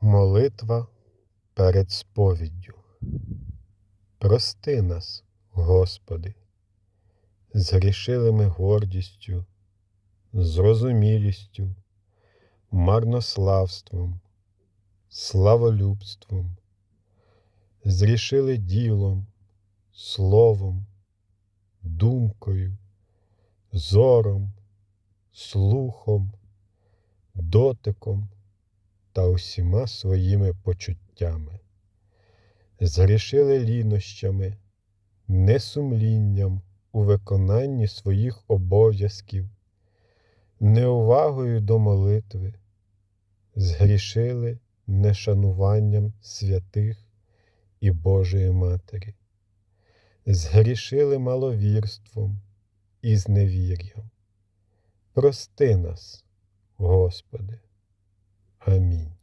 Молитва перед сповіддю. Прости нас, Господи, згрішили ми гордістю, зрозумілістю, марнославством, славолюбством, зрішили ділом, словом, думкою, зором, слухом, дотиком та усіма своїми почуттями. Згрішили лінощами, несумлінням у виконанні своїх обов'язків, неувагою до молитви, згрішили нешануванням святих і Божої Матері, згрішили маловірством і зневір'ям. Прости нас, Господи. Амінь.